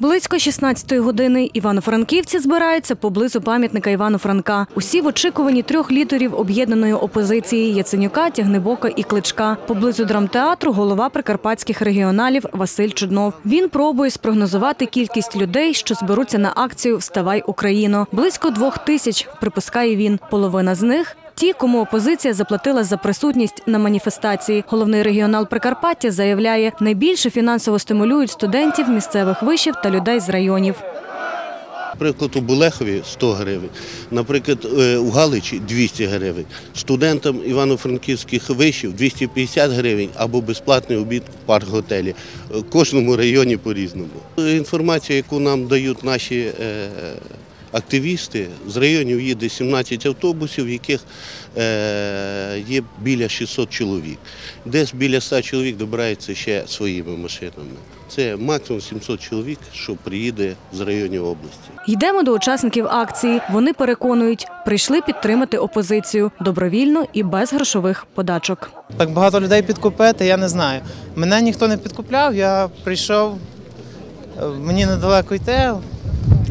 Близько 16-ї години івано-франківці збираються поблизу пам'ятника Івану Франка. Усі в очікуванні трьох лідерів об'єднаної опозиції Яценюка, Тягнебока і Кличка. Поблизу драмтеатру голова прикарпатських регіоналів Василь Чуднов. Він пробує спрогнозувати кількість людей, що зберуться на акцію Вставай Україно. Близько двох тисяч, припускає він. Половина з них Ті, кому опозиція заплатила за присутність на маніфестації. Головний регіонал Прикарпаття заявляє, найбільше фінансово стимулюють студентів місцевих вишів та людей з районів. Наприклад, у Булехові 100 гривень, наприклад, е, у Галичі 200 гривень, студентам івано-франківських вишів 250 гривень або безплатний обід в парк-готелі. Е, В кожному районі по-різному. Інформація, яку нам дають наші е, активісти, з районів їде 17 автобусів, в яких е, є біля 600 чоловік. Десь біля 100 чоловік добирається ще своїми машинами. Це максимум 700 чоловік, що приїде з районів області. Йдемо до учасників акції. Вони переконують, прийшли підтримати опозицію добровільно і без грошових подачок. Так багато людей підкупити, я не знаю. Мене ніхто не підкупляв, я прийшов, е, мені недалеко йти,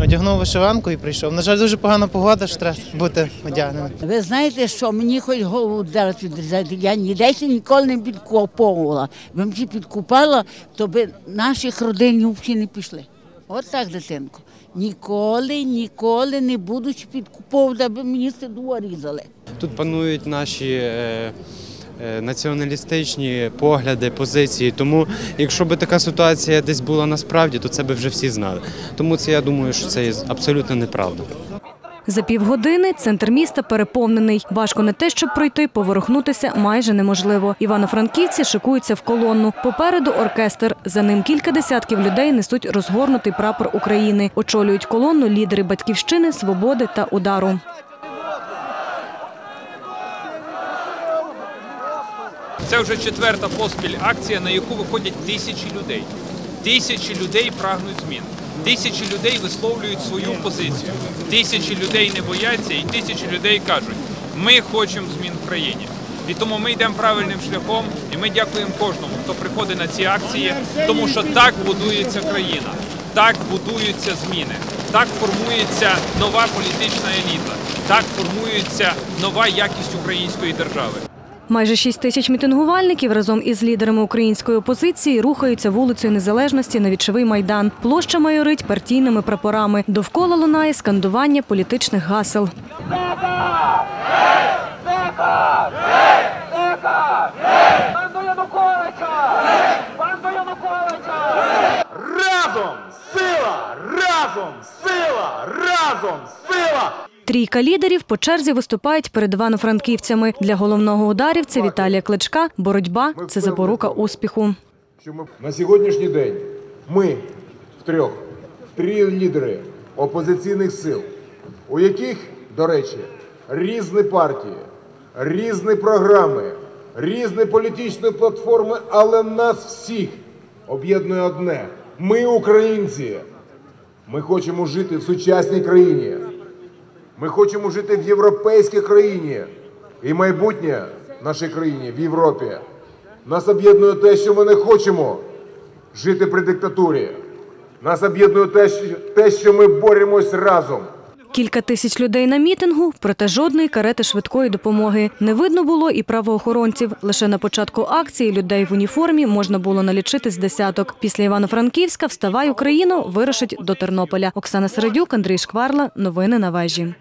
одягнув вишиванку і прийшов. На жаль, дуже погана погода, що треба бути одягненим. Ви знаєте, що мені хоч голову зараз відрізати, я ніде ще ніколи не підкуповувала. Би всі підкупала, то би наших родин взагалі не пішли. От так, дитинко. Ніколи, ніколи не будуть підкуповувати, аби мені сиду різали. Тут панують наші е, націоналістичні погляди, позиції. Тому, якщо б така ситуація десь була насправді, то це би вже всі знали. Тому це я думаю, що це абсолютно неправда. За півгодини центр міста переповнений. Важко не те, щоб пройти, поворухнутися майже неможливо. Івано-франківці шикуються в колонну. Попереду оркестр. За ним кілька десятків людей несуть розгорнутий прапор України. Очолюють колонну лідери батьківщини, свободи та удару. Це вже четверта поспіль акція, на яку виходять тисячі людей. Тисячі людей прагнуть змін. Тисячі людей висловлюють свою позицію. Тисячі людей не бояться, і тисячі людей кажуть: ми хочемо змін в країні. І тому ми йдемо правильним шляхом, і ми дякуємо кожному, хто приходить на ці акції, тому що так будується країна, так будуються зміни, так формується нова політична еліта, так формується нова якість української держави. Майже 6 тисяч мітингувальників разом із лідерами української опозиції рухаються вулицею Незалежності на вічовий майдан. Площа майорить партійними прапорами. Довкола лунає скандування політичних гасел. Разом сила! Разом сила! Разом сила! Трійка лідерів по черзі виступають перед івано-франківцями. Для головного ударівця Віталія Кличка боротьба це запорука успіху. на сьогоднішній день ми втрьох, три лідери опозиційних сил, у яких, до речі, різні партії, різні програми, різні політичні платформи, але нас всіх об'єднує одне: ми українці. Ми хочемо жити в сучасній країні. Ми хочемо жити в європейській країні. І майбутнє нашій країні в Європі. Нас об'єднує те, що ми не хочемо жити при диктатурі. Нас об'єднує те, що- ми боремось разом. Кілька тисяч людей на мітингу, проте жодної карети швидкої допомоги. Не видно було і правоохоронців. Лише на початку акції людей в уніформі можна було налічити з десяток. Після Івано-Франківська «Вставай Україну вирушить до Тернополя. Оксана Середюк, Андрій Шкварла. Новини на вежі.